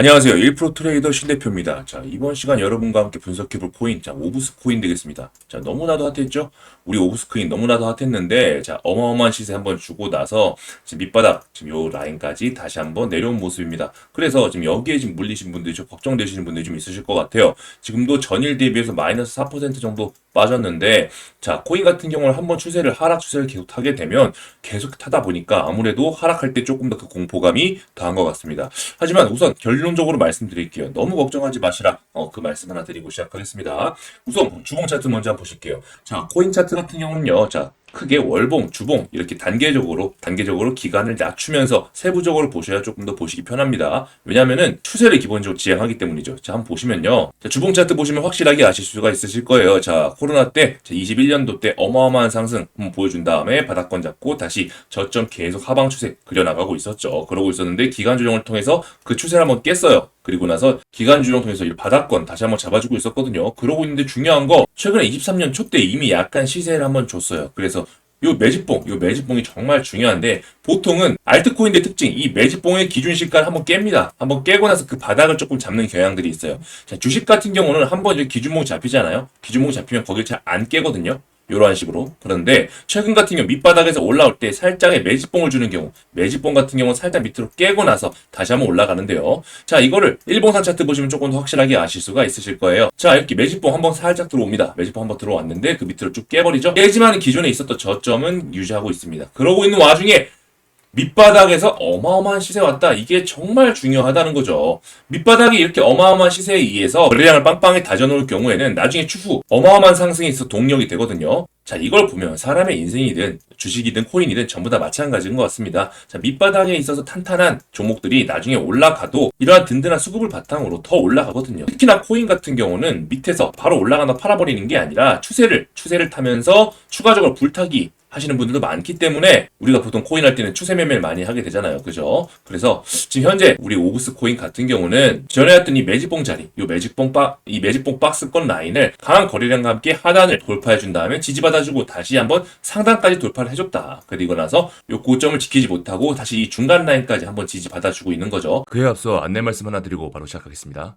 안녕하세요. 1프로 트레이더 신대표입니다. 자, 이번 시간 여러분과 함께 분석해 볼 코인, 자, 오브스 코인 되겠습니다. 자, 너무나도 핫했죠? 우리 오브스 코인 너무나도 핫했는데, 자, 어마어마한 시세 한번 주고 나서, 지금 밑바닥, 지금 요 라인까지 다시 한번 내려온 모습입니다. 그래서 지금 여기에 지금 물리신 분들이 좀 걱정되시는 분들이 좀 있으실 것 같아요. 지금도 전일 대비해서 마이너스 4% 정도 빠졌는데, 자, 코인 같은 경우는 한번 추세를, 하락 추세를 계속 타게 되면 계속 타다 보니까 아무래도 하락할 때 조금 더 그 공포감이 더한 것 같습니다. 하지만 우선 결론 적으로 말씀드릴게요. 너무 걱정하지 마시라. 어, 그 말씀 하나 드리고 시작하겠습니다. 우선 주봉 차트 먼저 한번 보실게요. 자, 코인 차트 같은 경우는요. 자, 크게 월봉, 주봉 이렇게 단계적으로 단계적으로 기간을 낮추면서 세부적으로 보셔야 조금 더 보시기 편합니다. 왜냐하면은 추세를 기본적으로 지향하기 때문이죠. 자, 한번 보시면요. 자, 주봉 차트 보시면 확실하게 아실 수가 있으실 거예요. 자, 코로나 때 21년도 때 어마어마한 상승 한번 보여준 다음에 바닥권 잡고 다시 저점 계속 하방 추세 그려나가고 있었죠. 그러고 있었는데 기간 조정을 통해서 그 추세를 한번 깼어요. 그리고 나서 기간 조정 통해서 이 바닥권 다시 한번 잡아주고 있었거든요. 그러고 있는데 중요한 거 최근에 23년 초때 이미 약간 시세를 한번 줬어요. 그래서 요 매집봉, 요 매집봉이 정말 중요한데 보통은 알트코인의 특징, 이 매집봉의 기준 시가를 한번 깹니다. 한번 깨고 나서 그 바닥을 조금 잡는 경향들이 있어요. 자, 주식 같은 경우는 한번 이제 기준봉 잡히잖아요. 기준봉 잡히면 거길 잘안 깨거든요. 이러한 식으로. 그런데 최근 같은 경우 밑바닥에서 올라올 때 살짝의 매집봉을 주는 경우, 매집봉 같은 경우는 살짝 밑으로 깨고 나서 다시 한번 올라가는데요. 자, 이거를 일봉상 차트 보시면 조금 더 확실하게 아실 수가 있으실 거예요. 자, 이렇게 매집봉 한번 살짝 들어옵니다. 매집봉 한번 들어왔는데 그 밑으로 쭉 깨버리죠. 깨지만 기존에 있었던 저점은 유지하고 있습니다. 그러고 있는 와중에 밑바닥에서 어마어마한 시세 왔다. 이게 정말 중요하다는 거죠. 밑바닥이 이렇게 어마어마한 시세에 의해서 거래량을 빵빵히 다져놓을 경우에는 나중에 추후 어마어마한 상승에 있어 동력이 되거든요. 자, 이걸 보면 사람의 인생이든 주식이든 코인이든 전부 다 마찬가지인 것 같습니다. 자, 밑바닥에 있어서 탄탄한 종목들이 나중에 올라가도 이러한 든든한 수급을 바탕으로 더 올라가거든요. 특히나 코인 같은 경우는 밑에서 바로 올라가나 팔아버리는 게 아니라 추세를, 추세를 타면서 추가적으로 불타기 하시는 분들도 많기 때문에 우리가 보통 코인 할 때는 추세 매매를 많이 하게 되잖아요. 그죠? 그래서 지금 현재 우리 오브스 코인 같은 경우는 전에 했던 이 매직봉 자리, 이 매직봉 박, 이 매직봉 박스권 라인을 강한 거래량과 함께 하단을 돌파해 준 다음에 지지받아주고 다시 한번 상단까지 돌파를 해줬다. 그리고 나서 이 고점을 지키지 못하고 다시 이 중간 라인까지 한번 지지받아주고 있는 거죠. 그에 앞서 안내 말씀 하나 드리고 바로 시작하겠습니다.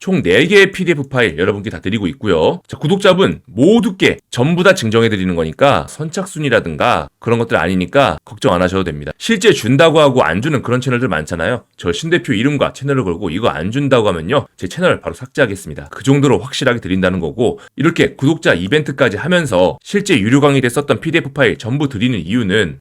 총 4개의 PDF 파일 여러분께 다 드리고 있고요. 자, 구독자분 모두께 전부 다 증정해 드리는 거니까 선착순이라든가 그런 것들 아니니까 걱정 안 하셔도 됩니다. 실제 준다고 하고 안 주는 그런 채널들 많잖아요. 저 신대표 이름과 채널을 걸고 이거 안 준다고 하면요. 제 채널 바로 삭제하겠습니다. 그 정도로 확실하게 드린다는 거고 이렇게 구독자 이벤트까지 하면서 실제 유료 강의 때 썼던 PDF 파일 전부 드리는 이유는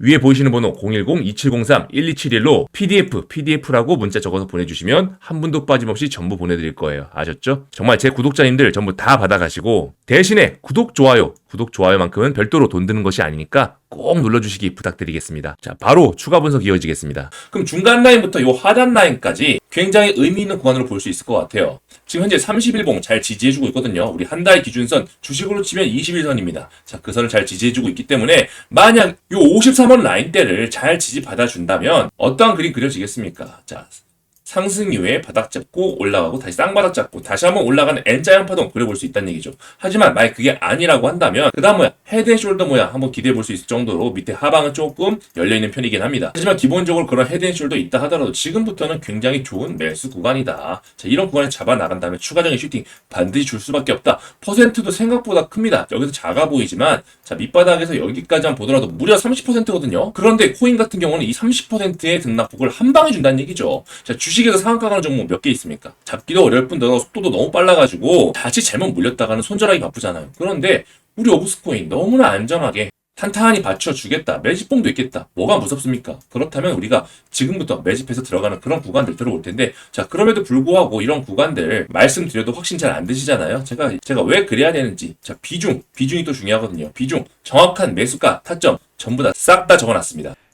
위에 보이시는 번호 010-2703-1271로 PDF, PDF라고 문자 적어서 보내주시면 한 분도 빠짐없이 전부 보내드릴 거예요. 아셨죠? 정말 제 구독자님들 전부 다 받아가시고 대신에 구독, 좋아요, 구독, 좋아요만큼은 별도로 돈 드는 것이 아니니까 꼭 눌러주시기 부탁드리겠습니다. 자, 바로 추가 분석 이어지겠습니다. 그럼 중간 라인부터 요 하단 라인까지 굉장히 의미 있는 구간으로 볼 수 있을 것 같아요. 지금 현재 30일봉 잘 지지해주고 있거든요. 우리 한 달 기준선 주식으로 치면 21선입니다. 자, 그 선을 잘 지지해주고 있기 때문에 만약 요 53원 라인대를 잘 지지받아준다면 어떠한 그림 그려지겠습니까? 자, 상승 이후에 바닥 잡고 올라가고 다시 쌍바닥 잡고 다시 한번 올라가는 N자형 파동 그려볼 수 있다는 얘기죠. 하지만 만약 그게 아니라고 한다면 그 다음 뭐야 헤드앤숄더 모양 한번 기대해 볼 수 있을 정도로 밑에 하방은 조금 열려있는 편이긴 합니다. 하지만 기본적으로 그런 헤드앤숄더 있다 하더라도 지금부터는 굉장히 좋은 매수 구간이다. 자 이런 구간을 잡아 나간 다음에 추가적인 슈팅 반드시 줄 수밖에 없다. 퍼센트도 생각보다 큽니다. 여기서 작아 보이지만 자 밑바닥에서 여기까지만 보더라도 무려 30%거든요. 그런데 코인 같은 경우는 이 30%의 등락폭을 한 방에 준다는 얘기죠. 자 주식 에서 상한가 가는 종목 몇 개 있습니까? 잡기도 어려울 뿐더러 속도도 너무 빨라가지고 자칫 잘못 물렸다가는 손절하기 바쁘잖아요. 그런데 우리 오브스코인 너무나 안전하게 탄탄히 받쳐주겠다. 매집봉도 있겠다. 뭐가 무섭습니까? 그렇다면 우리가 지금부터 매집해서 들어가는 그런 구간들 들어올 텐데, 자, 그럼에도 불구하고 이런 구간들 말씀드려도 확신 잘 안 드시잖아요? 제가, 제가 왜 그래야 되는지. 자, 비중. 비중이 또 중요하거든요. 비중. 정확한 매수가, 타점. 전부 다 싹 다 적어놨습니다.